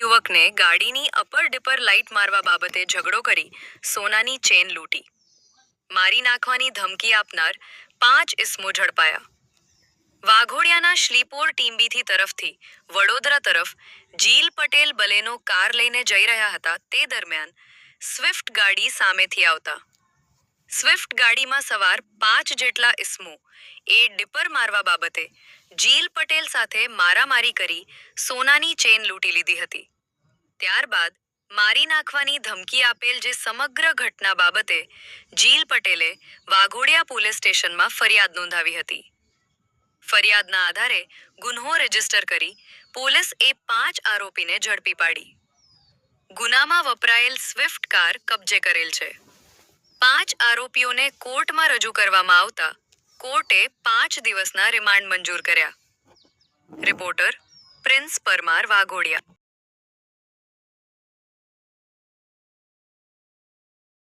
યુવકને ગાડીની upper dipper light મારવા બાબતે ઝઘડો કરી સોનાની ચેન લૂંટી. મારી નાખવાની ધમકી આપનાર પાંચ ઇસમો ઝડપાયા. વાઘોડિયાના શ્લીપોર ટીમ્બીથી તરફથી વડોદરા તરફ જીલ પટેલ બલેનો કાર લઈને જઈ રહ્યા હતા તે દરમિયાન સ્વિફ્ટ ગાડી સામેથી આવતા. સ્વિફ્ટ ગાડીમાં સવાર પાંચ જેટલા ઇસમો. એ ડિપર મારવા બાબતે જીલ પટેલ સાથે મારામારી કરી સોનાની ચેન લૂંટી લીધી હતી. ત્યારબાદ મારી નાખવાની ધમકી આપેલ જે સમગ્ર ઘટના બાબતે જીલ પટેલે વાઘોડિયા પોલીસ સ્ટેશનમાં ફરિયાદ નોંધાવી હતી. ફરિયાદના આધારે ગુન્હો રજિસ્ટર કરી પોલીસ એ પાંચ આરોપીને ઝડપી પાડી. ગુનામાં વપરાયેલ સ્વિફ્ટ કાર કબજે કરેલ છે. પાંચ આરોપીઓને કોર્ટમાં રજૂ કરવામાં આવતા કોર્ટે પાંચ દિવસના રિમાન્ડ મંજૂર કર્યા. રિપોર્ટર પ્રિન્સ પરમાર વાઘોડિયા.